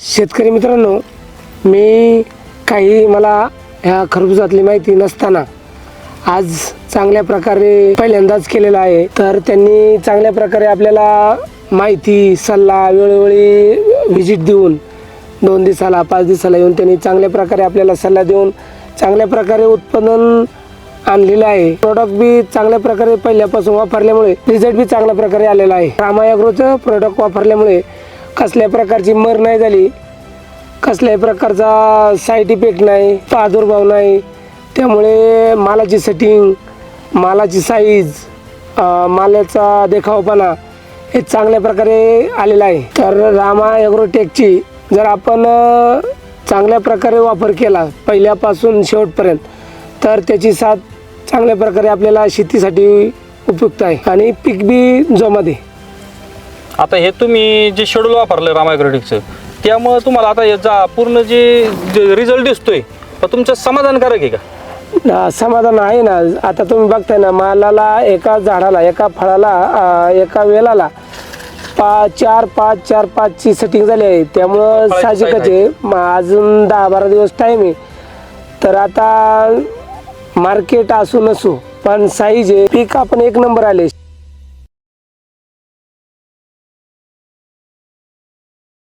शेतकरी मित्रांनो मी काही मला ह्या खरबुजातली माहिती नसताना आज चांगल्या प्रकारे पहिल्यांदाच केलेला आहे. तर त्यांनी चांगल्या प्रकारे आपल्याला माहिती सल्ला वेळोवेळी व्हिजिट देऊन दोन दिवसाला पाच दिवसाला येऊन त्यांनी चांगल्या प्रकारे आपल्याला सल्ला देऊन चांगल्या प्रकारे उत्पादन आणलेलं आहे. प्रोडक्ट बी चांगल्या प्रकारे पहिल्यापासून वापरल्यामुळे रिझल्ट बी चांगल्या प्रकारे आलेला आहे. रामायाग्रोचं प्रोडक्ट वापरल्यामुळे कसल्या प्रकारची मर नाही झाली. कसल्याही प्रकारचा साईड इफेक्ट नाही प्रादुर्भाव नाही. त्यामुळे मालाची सेटिंग मालाची साईज मालाचा देखावपणा हे चांगल्या प्रकारे आलेलं आहे. तर रामा ॲग्रोटेकची जर आपण चांगल्या प्रकारे वापर केला पहिल्यापासून शेवटपर्यंत तर त्याची साथ चांगल्या प्रकारे आपल्याला शेतीसाठी उपयुक्त आहे. आणि पीक बी जोमध्ये आता हे तुम्ही जे शेड्यूल वापरलं रामायग्रोटिकचं त्यामुळं तुम्हाला आता याचा पूर्ण जे रिझल्ट दिसतोय तर तुमचं समाधानकारक आहे का? समाधान आहे ना. आता तुम्ही बघताय ना मालाला एका झाडाला एका फळाला अ, एका वेलाला पा चार पाच चार पाचची सेटिंग झाली आहे. त्यामुळं फळाची साहजिकच size आहे. म, अजून दहा बारा दिवस टाईम आहे. तर आता मार्केट असू नसू पण साईज आहे. पीक आपण एक नंबर आले.